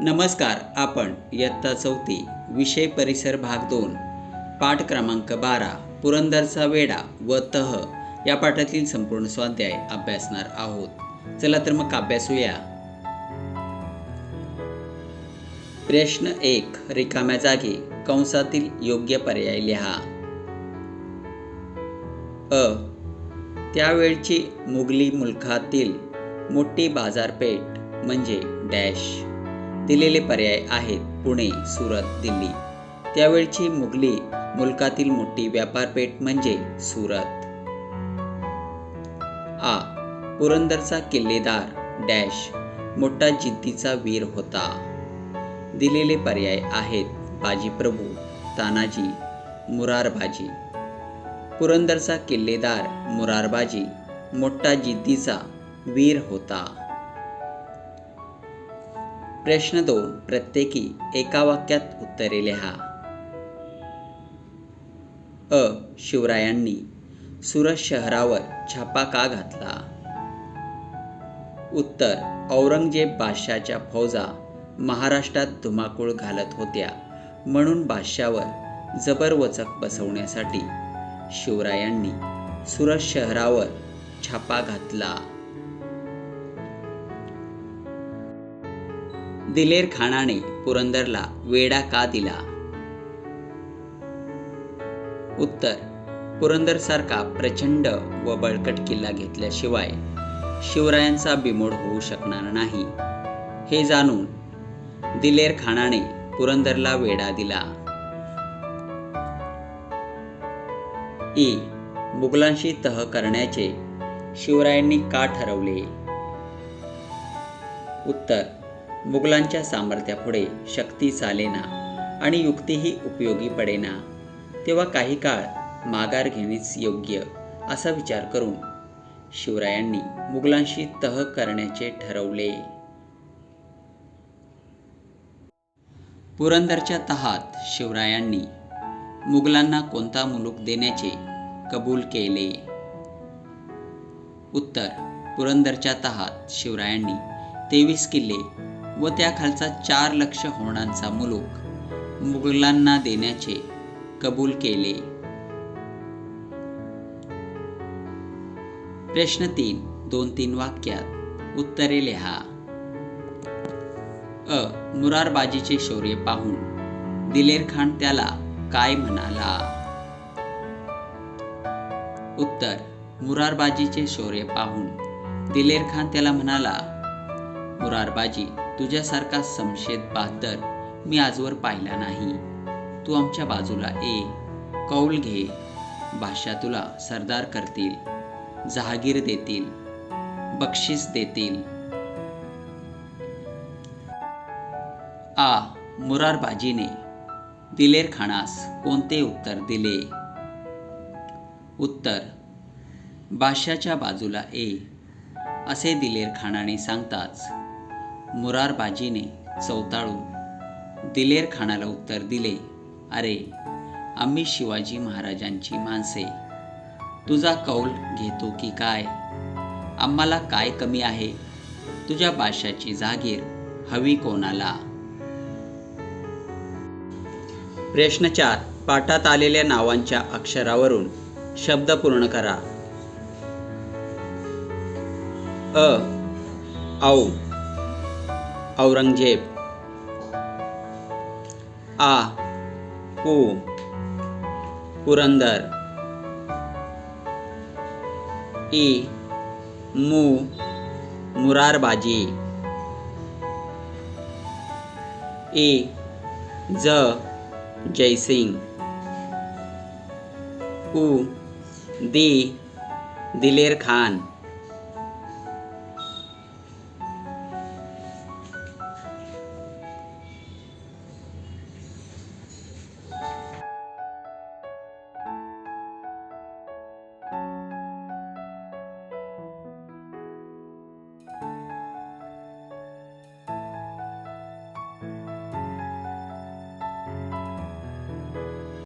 नमस्कार आपण इयत्ता चौथी विषय परिसर भाग दोन पाठ क्रमांक बारा पुरंदरचा वेडा व तह या पाठातील संपूर्ण स्वाध्याय अभ्यासणार आहोत. चला तर मग अभ्यासूया. प्रश्न एक रिकाम्या जागी कंसातील योग्य पर्याय लिहा. अ त्यावेळची मुघली मुलखातील मोठी बाजारपेठ म्हणजे डॅश. दिलेले पर्याय आहेत. पुणे सुरत दिल्ली. त्यावेळची मुघली मुलकातील मोठी व्यापारपेठ म्हणजे सुरत. आ. पुरंदरचा किल्लेदार डॅश मोठा जिद्दीचा वीर होता. दिलेले पर्याय आहेत बाजीप्रभू तानाजी मुरारबाजी. पुरंदरचा किल्लेदार मुरारबाजी मोठा जिद्दीचा वीर होता. प्रश्न दोन प्रत्येकी एका वाक्यात उत्तरे लिहा अ. शिवरायांनी सुरत शहरावर छापा का घातला? उत्तर औरंगजेब बादशाच्या फौजा महाराष्ट्रात धुमाकूळ घालत होत्या म्हणून बादशावर जबरवचक बसवण्यासाठी शिवरायांनी सुरत शहरावर छापा घातला. दिलेर खानाने पुरंदरला वेडा का दिला? उत्तर पुरंदरसारखा प्रचंड व बळकट किल्ला घेतल्याशिवाय शिवरायांचा बिमोड होऊ शकणार नाही. हे जाणून दिलेर खानाने पुरंदरला वेडा दिला. ई. मुघलांशी तह करण्याचे शिवरायांनी का ठरवले? उत्तर मुघलांच्या सामर्थ्यापुढे शक्ती चालेना आणि युक्तीही उपयोगी पडेना. तेव्हा काही काळ माघार घेणेच योग्य असा विचार करून शिवरायांनी मुघलांशी तह करण्याचे ठरवले. पुरंदरच्या तहात शिवरायांनी मुघलांना कोणता मुलूक देण्याचे कबूल केले? उत्तर पुरंदरच्या तहात शिवरायांनी तेवीस किल्ले व त्याखालचा चार लक्ष होणांचा मुलूक मुघलांना देण्याचे कबूल केले. प्रश्न तीन दोन तीन वाक्यात उत्तरे लिहा. अ. मुरारबाजीचे शौर्य पाहून दिलेर खान त्याला काय म्हणाला? उत्तर मुरारबाजीचे शौर्य पाहून दिलेर खान त्याला म्हणाला मुरारबाजी तुझ्यासारखा संशयित बहादर मी आजवर पाहिला नाही. तू आमच्या बाजूला ये. कौल घे. भाषा तुला सरदार करतील. जहागीर देतील. बक्षीस देतील. आ. मुरारबाजीने. दिलेर खानास कोणते उत्तर दिले? उत्तर बादशाच्या बाजूला ए असे दिलेर खानाने सांगताच मुरारबाजीने चौताळून दिलेर खानाला उत्तर दिले अरे आम्ही शिवाजी महाराजांची माणसे. तुझा कौल घेतो की काय? आम्हाला काय कमी आहे? तुझ्या बादशाची जागीर हवी कोणाला? प्रश्न चार. पाठात आलेल्या नावांच्या अक्षरावरून शब्द पूर्ण करा. अ औ. औरंगजेब। आ ऊ पुरंदर। ई मु मुरारबाजी। ई ज जयसिंग। उ दी दिलेर खान।